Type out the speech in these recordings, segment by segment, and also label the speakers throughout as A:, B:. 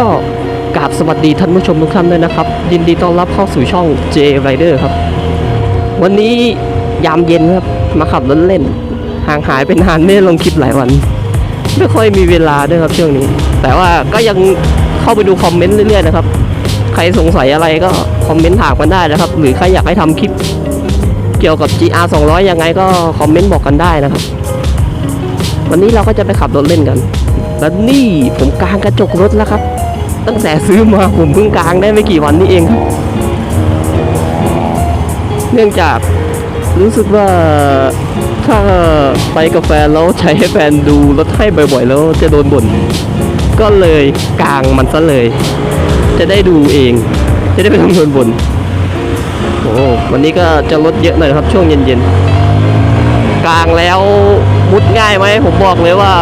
A: ก็กราบสวัสดีท่านผู้ชมทุกท่านด้วยนะครับ ยินดีต้อนรับเข้าสู่ช่อง J Rider ครับ วันนี้ยามเย็นครับ มาขับรถเล่น ห่างหายไปนานไม่ได้ลงคลิปหลายวัน ไม่ค่อยมีเวลาด้วยครับช่วงนี้ แต่ว่าก็ยังเข้าไปดูคอมเมนต์เรื่อยๆนะครับ ใครสงสัยอะไรก็คอมเมนต์ถามกันได้นะครับ หรือใครอยากให้ทำคลิปเกี่ยวกับ GR 200 ยังไงก็คอมเมนต์บอกกันได้นะครับ วันนี้เราก็จะไปขับรถเล่นกัน แล้วนี่ผมกางกระจกรถแล้วครับ ตั้งแต่ซื้อมาผมเพิ่งกางได้ไม่กี่วันนี้เองครับเนื่องจากรู้สึกว่าถ้าไปกับแฟนแล้วใช้ให้แฟนดูรถให้บ่อยๆ แล้วจะโดนบ่นก็เลยกางมันซะเลย จะได้ดูเอง จะได้ไม่ต้องโดนบ่นโอ้วันนี้ก็จะลดเยอะหน่อยครับช่วงเย็นๆ กลางแล้วมุดง่ายไหมผมบอกเลยว่า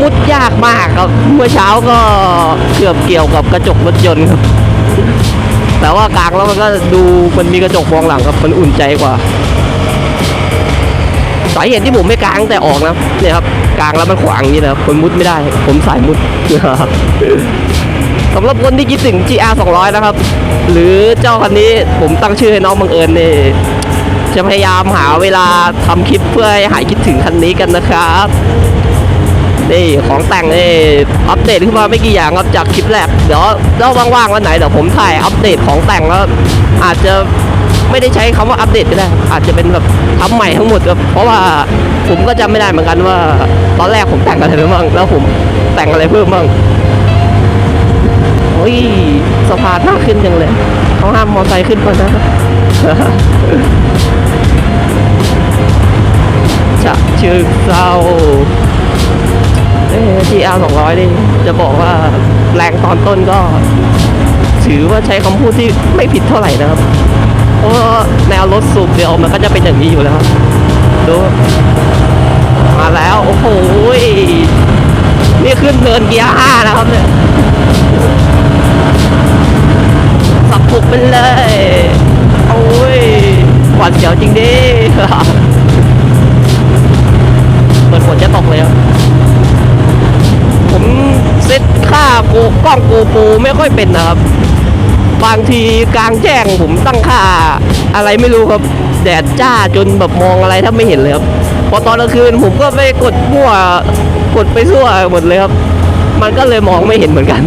A: มุดยากมากครับเมื่อเช้าก็เกือบเกี่ยวกับกระจกรถยนต์ครับ แต่ว่ากลางแล้วมันก็ดูมันมีกระจกมองหลังครับมันอุ่นใจกว่าสาเหตุที่ผมไม่กลางแต่ออกนะเนี่ยครับกลางแล้วมันขวางนี้นะครับคนมุดไม่ได้ ผมสายมุดสำหรับคนที่คิดถึง GR 200 นะครับ หรือเจ้าคันนี้ผมตั้งชื่อให้น้องบังเอิญนี่จะพยายามหาเวลาทำคลิปเพื่อให้หายคิดถึงคันนี้กันนะครับ นี่ของแต่งนี่อัปเดตขึ้นมาไม่กี่อย่างครับจากคลิปแรกเดี๋ยวเราว่างๆวันไหนเดี๋ยวผมถ่ายอัปเดตของแต่งแล้วอาจจะไม่ได้ใช้คำว่าอัปเดตก็ได้อาจจะเป็นแบบทำใหม่ทั้งหมดครับเพราะว่าผมก็จำไม่ได้เหมือนกันว่า ตอนแรกผมแต่งอะไรไปบ้างแล้วผมแต่งอะไรเพิ่มบ้างโอ้ยสะพานน่าขึ้นจังเลยเขาห้ามมอไซค์ขึ้นก่อนนะจะชื่อเศร้า เอ้ทีอาร์สองร้อยนี่ จะบอกว่าแรงตอนต้นก็ ถือว่าใช้คำพูดที่ไม่ผิดเท่าไหร่นะครับ เพราะว่าแนวรถสูบเดียวมันก็จะเป็นอย่างนี้อยู่แล้วครับดูมาแล้ว โอ้โหนี่ขึ้นเนินเกียร์ห้านะครับเนี่ยสับปุกไปเลยโอ้ยหวาดเสียวจริงดิเหมือนฝนจะตกเลยครับ เซตค่าโกกล้องโกโปรไม่ค่อยเป็นนะครับ บางทีกลางแจ้งผมตั้งค่า อะไรไม่รู้ครับ แดดจ้าจนแบบมองอะไรถ้าไม่เห็นเลยครับ พอตอนกลางคืนผมก็ไปกดมั่วกดไปทั่วหมดเลยครับ มันก็เลยมองไม่เห็นเหมือนกัน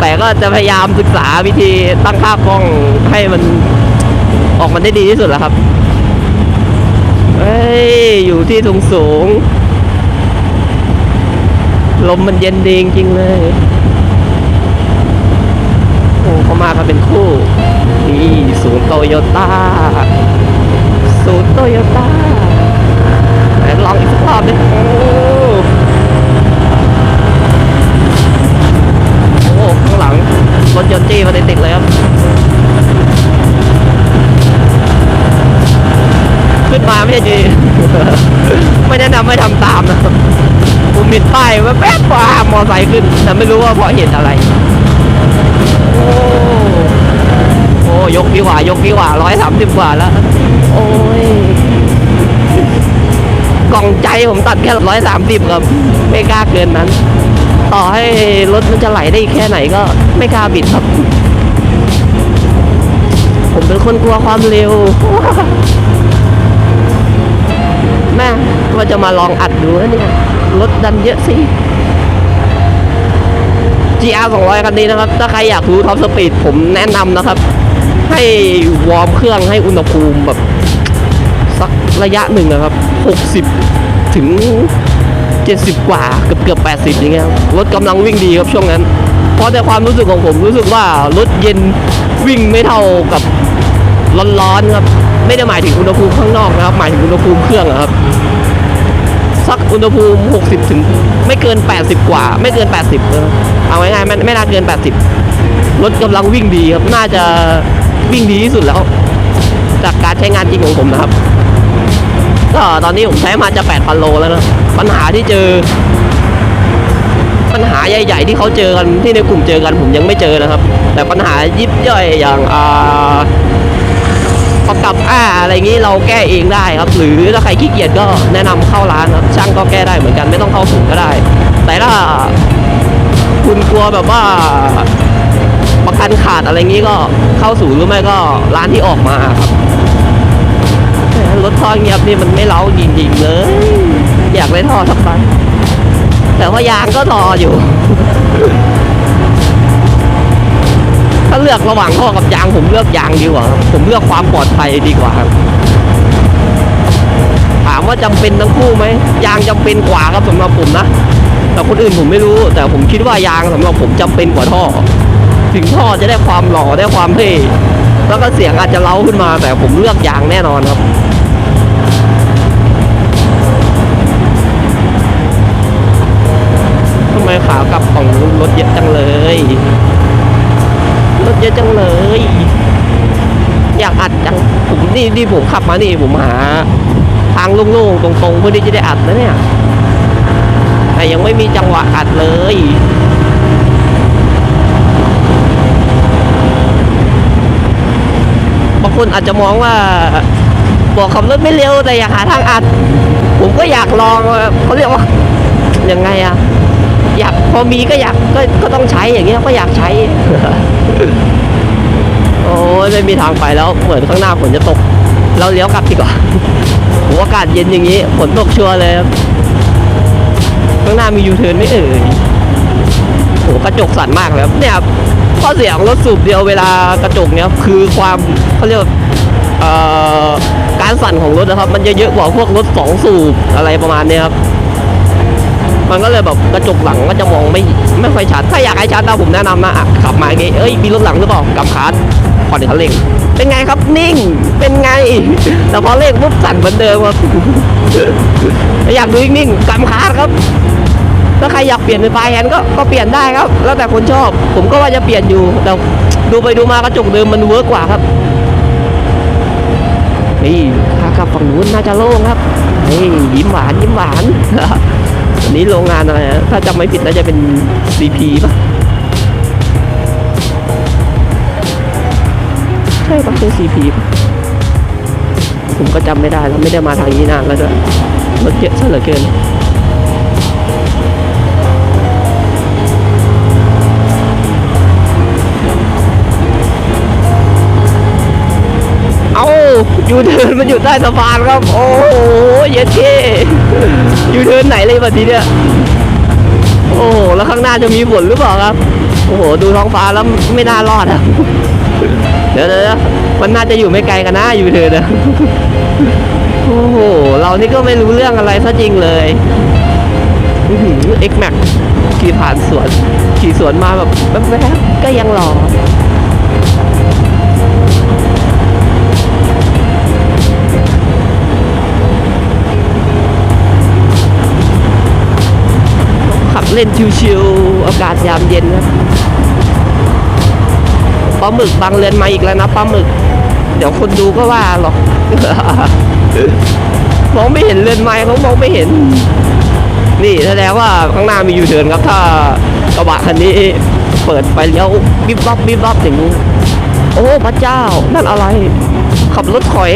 A: แต่ก็จะพยายามศึกษาวิธีตั้งค่ากล้องให้มันออกมาได้ดีที่สุดแหละครับ เฮ้ย อยู่ที่สูงสูง ลมมันเย็นดีจริงเลย โอ้เขามากันเป็นคู่ นี่ศูนย์โตโยต้า ศูนย์โตโยต้าไหนลองอีกสักรอบดิโอ้โอ้ข้างหลัง รถยนต์จี้มาติดๆเลยครับขึ้นมาไม่ใช่ดี ไม่แนะนำไม่ทำตามนะครับ ผมเห็นป้ายแป๊บว่ามอไซค์ขึ้น แต่ไม่รู้ว่าเพราะเหตุอะไร โอ้โอ้ยกดีกว่ายกดีกว่าร้อยสามสิบกว่าแล้ว โอ้ยกล่องใจผมตัดแค่ร้อยสามสิบครับ ไม่กล้าเกินนั้น ต่อให้รถมันจะไหลได้แค่ไหนก็ไม่กล้าบิดครับ ผมเป็นคนกลัวความเร็วแม่ว่าจะมาลองอัดดูนะเนี่ย รถดันเยอะสิ GR 200 คันนี้นะครับ ถ้าใครอยากรู้ท็อปสปีดผมแนะนำนะครับ ให้วอร์มเครื่องให้อุณหภูมิแบบ สักระยะหนึ่งนะครับ 60 ถึง 70 กว่าเกือบเกือบ80 อย่างเงี้ยรถกำลังวิ่งดีครับช่วงนั้น เพราะแต่ความรู้สึกของผมรู้สึกว่ารถเย็นวิ่งไม่เท่ากับร้อนๆครับ ไม่ได้หมายถึงอุณหภูมิข้างนอกนะครับ หมายถึงอุณหภูมิเครื่องอะครับ สักอุณหภูมิ 60 ถึง ไม่เกิน 80 กว่า ไม่เกิน 80นะครับเอาง่ายๆไม่ไม่น่าเกิน 80 รถกำลังวิ่งดีครับ น่าจะวิ่งดีที่สุดแล้ว จากการใช้งานจริงของผมนะครับ ก็ตอนนี้ผมใช้มาจะ 8,000 โลแล้วนะปัญหาที่เจอ ปัญหาใหญ่ ๆ ที่เขาเจอกันที่ในกลุ่มเจอกันผมยังไม่เจอนะครับ แต่ปัญหายิบย่อยอย่างอ่า ประกับอ้าอะไรงี้เราแก้เองได้ครับ หรือถ้าใครขี้เกียจก็แนะนำเข้าร้านครับช่างก็แก้ได้เหมือนกันไม่ต้องเข้าศูนย์ก็ได้ แต่ถ้าทุนกลัวแบบว่าประกันขาดอะไรงี้ก็เข้าสู่หรือไม่ก็ร้านที่ออกมาครับรถท่อเงียบนี่มันไม่เล้าจริงๆเลยอยากได้ท่อสักคันแต่ว่ายางก็รออยู่ ถ้าเลือกระหว่างท่อกับยางผมเลือกยางดีกว่าครับผมเลือกความปลอดภัยดีกว่าครับ ถามว่าจำเป็นทั้งคู่ไหมยางจำเป็นกว่าครับสำหรับผมนะแต่คนอื่นผมไม่รู้ แต่ผมคิดว่ายางสำหรับผมจำเป็นกว่าท่อ ถึงท่อจะได้ความหล่อได้ความเท่แล้วก็เสียงอาจจะเล้าขึ้นมา แต่ผมเลือกยางแน่นอนครับทำไมขากลับของรถเยอะจังเลย เยอะจังเลย อยากอัดจังผมนี่นี่ผมขับมานี่ผมหา ทางโล่งๆตรงๆเพื่อที่จะได้อัดนะเนี่ยแต่ยังไม่มีจังหวะอัดเลยบางคนอาจจะมองว่าบอกขับรถไม่เร็วแต่อยากหาทางอัด ผมก็อยากลองเขาเรียกว่ายังไงอะอยากพอมีก็อยากก็ก็ต้องใช้อย่างเงี้ยก็อยากใช้ โอ้ยไม่มีทางไปแล้วเหมือนข้างหน้าฝนจะตก เราเลี้ยวกลับดีกว่าโหอากาศเย็นอย่างนี้ฝนตกชัวร์เลยครับข้างหน้ามียูเทิร์นไม่เอ่ยโหกระจกสั่นมากเลยครับเนี่ยข้อเสียของรถสูบเดียวเวลากระจกเนี้ยคือความเขาเรียกว่าการสั่นของรถนะครับ มันจะเยอะกว่าพวกรถสองสูบอะไรประมาณเนี้ยครับ มันก็เลยแบบกระจกหลังก็จะมองไม่ไม่ค่อยชัด ถ้าอยากให้ชัดนะผมแนะนำนะขับมาอย่างงี้เอ้ยมีรถหลังหรือเปล่ากำคัดผ่อนคันเร่งเป็นไงครับนิ่งเป็นไง แต่พอเร่งปุ๊บสั่นเหมือนเดิมครับอยากดูนิ่งกำคัดครับถ้าใครอยากเปลี่ยนเป็นปลายแฮนก็ก็เปลี่ยนได้ครับ แล้วแต่คนชอบ ผมก็ว่าจะเปลี่ยนอยู่แต่ดูไปดูมากระจกเดิมมันเวิร์กกว่าครับนี่ขากับฝั่งนู้นน่าจะโล่งครับเฮ้ยยิ้มหวานยิ้มหวาน นี้โรงงานอะไรนะถ้าจำไม่ผิดน่าจะเป็น CP ป่ะ ใช่ป่ะใช่ CP ป่ะ ผมก็จำไม่ได้แล้วไม่ได้มาทางนี้นานแล้วด้วยรถเยอะซะเหลือเกิน ยูเทิร์นมันอยู่ใต้สะพานครับ โอ้โหเย็ดเท่ยูเทิร์นไหนเลยแบบนี้เนี่ยโอ้โหแล้วข้างหน้าจะมีฝนหรือเปล่าครับ โอ้โหดูท้องฟ้าแล้วไม่น่ารอดอะเดี๋ยวเดี๋ยวมันน่าจะอยู่ไม่ไกลกันนะยูเทิร์นอะโอ้โหเรานี่ก็ไม่รู้เรื่องอะไรซะจริงเลยเอ็กแม็กขี่ผ่านสวนขี่สวนมาแบบแป๊บๆก็ยังรอ เล่นชิวๆอากาศยามเย็นครับปลาหมึกบางเรือนมาอีกแล้วนะปลาหมึก เดี๋ยวคนดูก็ว่าหรอกมองไม่เห็นเรือนไม้เขามองไม่เห็น นี่แสดงว่าข้างหน้ามียูเทิร์นครับ ถ้ากระบะคันนี้ เปิดไฟเลี้ยวบิบบับบิบบับอย่างนี้โอ้พระเจ้า นั่นอะไร ขับรถถอย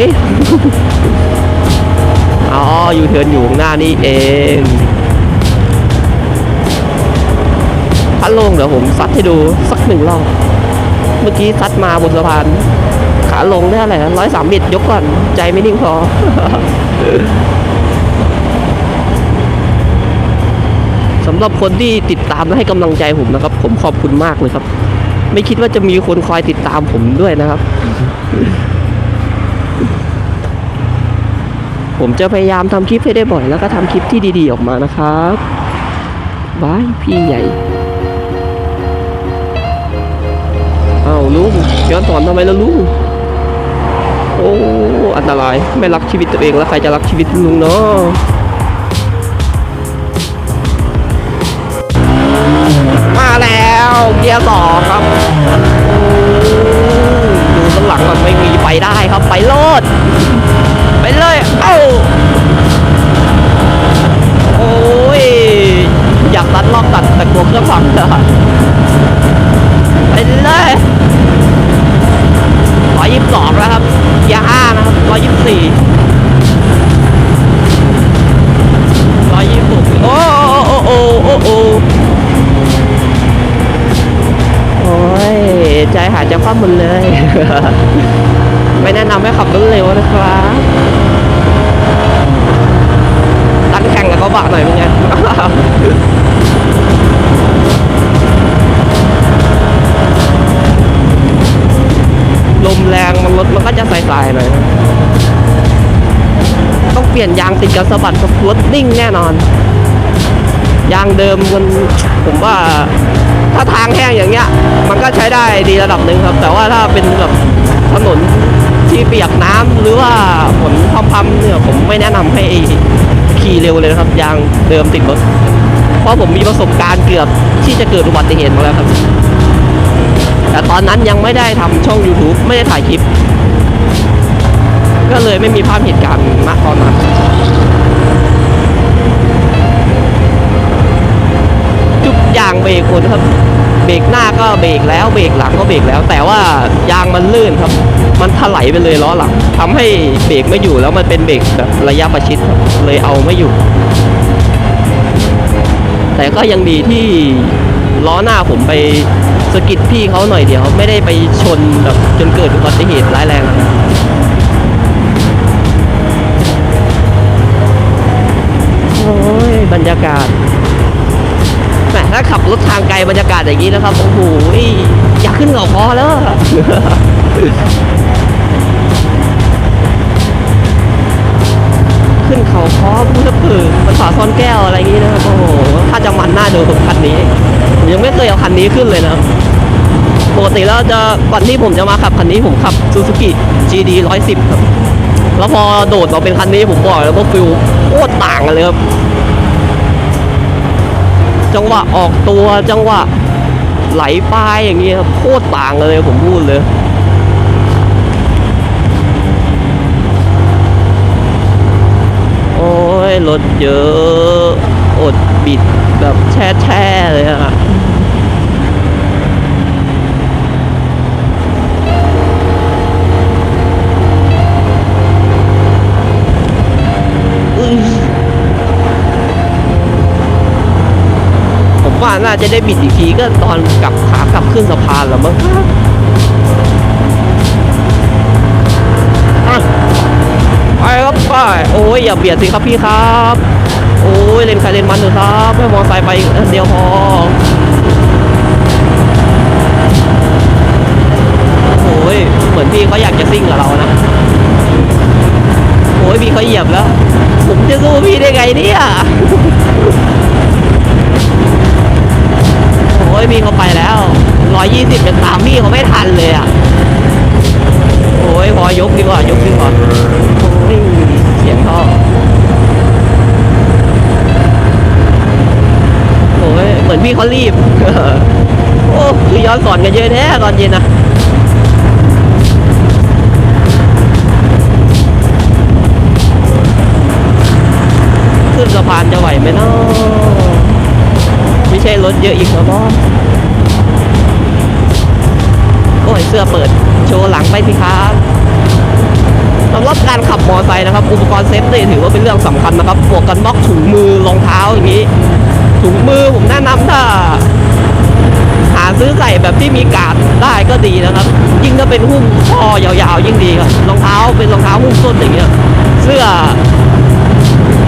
A: อ๋อยูเทิร์นอยู่ข้างหน้านี่เอง พัดลงเดี๋ยวผมซัดให้ดูสักหนึ่งรอบเมื่อกี้ซัดมาบนสะพาน ขาลงได้อะไรร้อยสามเมตรยกก่อน ใจไม่นิ่งพอสำหรับคนที่ติดตามและให้กำลังใจผมนะครับ ผมขอบคุณมากเลยครับ ไม่คิดว่าจะมีคนคอยติดตามผมด้วยนะครับ ผมจะพยายามทำคลิปให้ได้บ่อย แล้วก็ทำคลิปที่ดีๆออกมานะครับบายพี่ใหญ่ ลุงย้อนสอนทำไมล่ะลุงโอ้อันตรายไม่รักชีวิตตัวเองแล้วใครจะรักชีวิตลุงเนาะมาแล้วเกียร์สองครับดูข้างหลังมันไม่มีไปได้ครับไปโลดไปเลยเอ้าโอ้ยอยากตัดรอบตัดแต่กลัวเครื่องพังจะไปเลย 2 แล้วครับเกียร์านะครับ124 126โอ้โอ้โอ้โอ้โอ้โอ้ยใจหายจะคว่ำหมดเลย ไม่แนะนำให้ขับรถเร็วนะครับตั้งแข่งแล้วก็บาหน่อยเป็นไง รงรถมันก็จะสายๆหน่อยต้องเปลี่ยนยางติดกับสะบัดกับรถนิ่งแน่นอน ยางเดิมมันผมว่าถ้าทางแห้งอย่างเงี้ย มันก็ใช้ได้ดีระดับหนึ่งครับ แต่ว่าถ้าเป็นแบบถนนที่เปียกน้ำหรือว่าฝนพรำๆเนี่ยผมไม่แนะนำให้ขี่เร็วเลยนะครับ ยางเดิมติดรถเพราะผมมีประสบการณ์เกือบที่จะเกิดอุบัติเหตุมาแล้วครับ แต่ตอนนั้นยังไม่ได้ทำช่อง YouTube ไม่ได้ถ่ายคลิป ก็เลยไม่มีภาพเหตุการณ์ณตอนนั้นจุดยางเบรกคนครับเบรกหน้าก็เบรกแล้วเบรกหลังก็เบรกแล้ว แต่ว่ายางมันลื่นครับ มันถลายไปเลยล้อหลังทำให้เบรกไม่อยู่แล้วมันเป็นเบรกแบบระยะประชิดครับเลยเอาไม่อยู่ แต่ก็ยังดีที่ล้อหน้าผมไป สะกิดพี่เขาหน่อยเดียวไม่ได้ไปชนแบบจนเกิดอุบัติเหตุร้ายแรงนะโอ้ยบรรยากาศแหมถ้าขับรถทางไกลบรรยากาศอย่างนี้นะครับโอ้โหอยากขึ้นเขาพอแล้วขึ้นเขาพอพูดผือมันฝาซ่อนแก้วอะไรอย่างนี้นะครับโอ้โหถ้าจะมันน่าดูคันนี้ ยังไม่เคยเอาคันนี้ขึ้นเลยนะปกติแล้วจะวันที่ผมจะมาขับคันนี้ผมขับ Suzuki GD 110 ครับ แล้วพอโดดมาเป็นคันนี้ผมบอกแล้วว่าฟิลโคตรต่างกันเลยครับ จังหวะออกตัวจังหวะไหลปลายอย่างเงี้ยครับโคตรต่างกันเลยผมพูดเลยโอ้ยรถเยอะ อดบิดแบบแช่แช่ๆเลยอะ น่าจะได้บิดอีกทีก็ตอนกลับขากลับขึ้นสะพานแล้วมั้งไปครับไปโอ้ยอย่าเบียดสิครับพี่ครับ โอ้ยเลนใครเลนมันเถอะครับให้มอไซค์ไปอันเดียวพอโอ้ยเหมือนพี่เขาอยากจะซิ่งกับเรานะโอ้ยพี่เขาเหยียบแล้ว ผมจะสู้พี่ได้ไงเนี่ย อ้ยพี่เขาไปแล้วร้อยยี่สิบตามพี่เขาไม่ทันเลยอะโอ้ยพอยกดีกว่ายกดีกว่าโอ้ยเสียงท่อโอ้ยเหมือนพี่เขารีบโอ้คือย้อนสอนกันเยอะแท้ตอนเย็นนะขึ้นสะพานจะไหวไหมเนาะ ใช่รถเยอะอีกแล้วบอโอ้ยเสื้อเปิด โชว์หลังไปสิครับสำหรับการขับมอเตอร์ไซค์นะครับ อุปกรณ์เซฟตี้ถือว่าเป็นเรื่องสำคัญนะครับหมวกกันน็อกถุงมือรองเท้าอย่างนี้ ถุงมือผมแนะนำถ้า หาซื้อใส่แบบที่มีการ์ดได้ก็ดีนะครับ ยิ่งถ้าเป็นหุ้มคอยาวๆ ยิ่งดีครับรองเท้าเป็นรองเท้าหุ้มส้นอย่างเงี้ยเสื้อ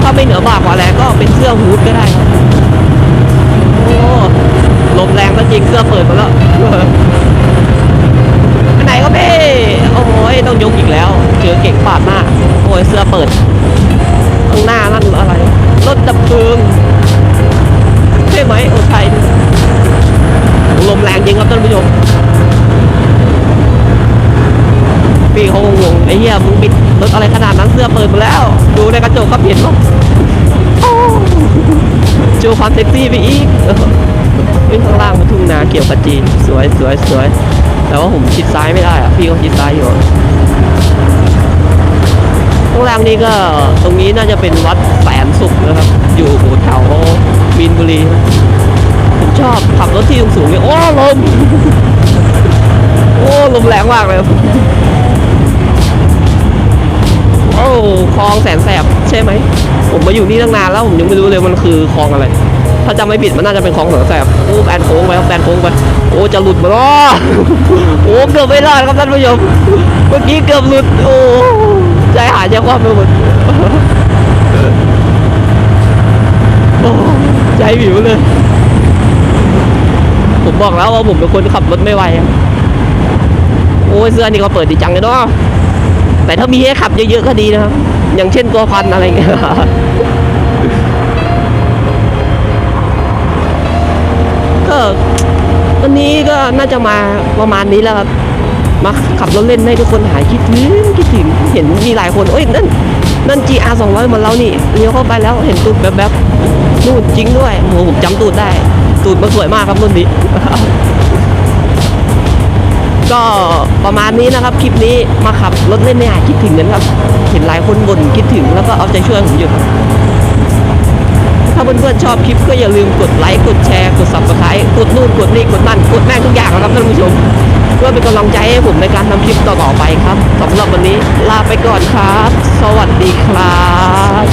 A: ถ้าไม่เหนือบ่ากว่าแรงก็เป็นเสื้อฮูดก็ได้ครับ ลมแรงก็จริงเสื้อเปิดมาแล้วไปไหนก็เพ่โอ้ยต้องยกอีกแล้วเจอเก่งปาดหน้าโอ้ยเสื้อเปิดข้างหน้านั่นอะไรรถดับเพลิงใช่ไหมโอ้ใช่ลมแรงจริงครับท่านผู้ชมพี่เขางงไอ้เหี้ยมึงบิดรถอะไรขนาดนั้นเสื้อเปิดหมาแล้ว ดูในกระจกครับเห็นปะโอ้ โชว์ความเซ็กซี่ไปอีกวิ่งข้างล่างมาทุ่งนาเกี่ยวกับจีน สวยสวยสวย แต่ว่าผมชิดซ้ายไม่ได้อะพี่เขาชิดซ้ายอยู่ข้างล่างนี้ก็ตรงนี้น่าจะเป็นวัดแสนสุขนะครับ อยู่แถวมีนบุรีผมชอบขับรถที่สูงๆเนี่ยโอ้ลม โอ้ลมแรงมากเลยโอ้คลองแสนแสบใช่ไหม ผมมาอยู่นี่ตั้งนานแล้วผมยังไม่รู้เลยมันคือคลองอะไร ถ้าจำไม่ผิดมันน่าจะเป็นคลองสองแสบโอ้แบนโค้งไปครับแบนโค้งไป โอ้จะหลุดมาล้อโอ้เกือบไม่รอดครับท่านผู้ชมเมื่อกี้เกือบหลุดโอ้ใจหายใจคว่ำไปหมดโอ้ใจวิวเลย ผมบอกแล้วว่าผมเป็นคนขับรถไม่ไหวโอ้ยเสื้อนี่ก็เปิดดีจังเลยเนาะ แต่ถ้ามีให้ขับเยอะๆก็ดีนะครับ อย่างเช่นตัวพันอะไรเงี้ยก็วันนี้ก็น่าจะมาประมาณนี้แล้วครับมาขับรถเล่นให้ทุกคนหายคิดถึงคิดถึงเห็นมีหลายคนเอ้ยนั่นนั่น GR 200มือนเรานี่เลี้ยวเข้าไปแล้วเห็นตูดแบบแบบๆนู่นจริงด้วยโหผมจำตูดได้ ตูดมันสวยมากครับรุ่นนี้ ก็ประมาณนี้นะครับคลิปนี้มาขับรถเล่นในหาดคิดถึงกันครับ เห็นหลายคนบ่นคิดถึงแล้วก็เอาใจช่วยผมอยู่ถ้าเพื่อนๆชอบคลิปก็อย่าลืมกดไลค์กดแชร์กด subscribe กดนู่นกดนี่กดนั่นกดแม่งทุกอย่างนะครับท่านผู้ชม เพื่อเป็นกำลังใจให้ผมในการทำคลิปต่อๆไปครับสำหรับวันนี้ลาไปก่อนครับ สวัสดีครับ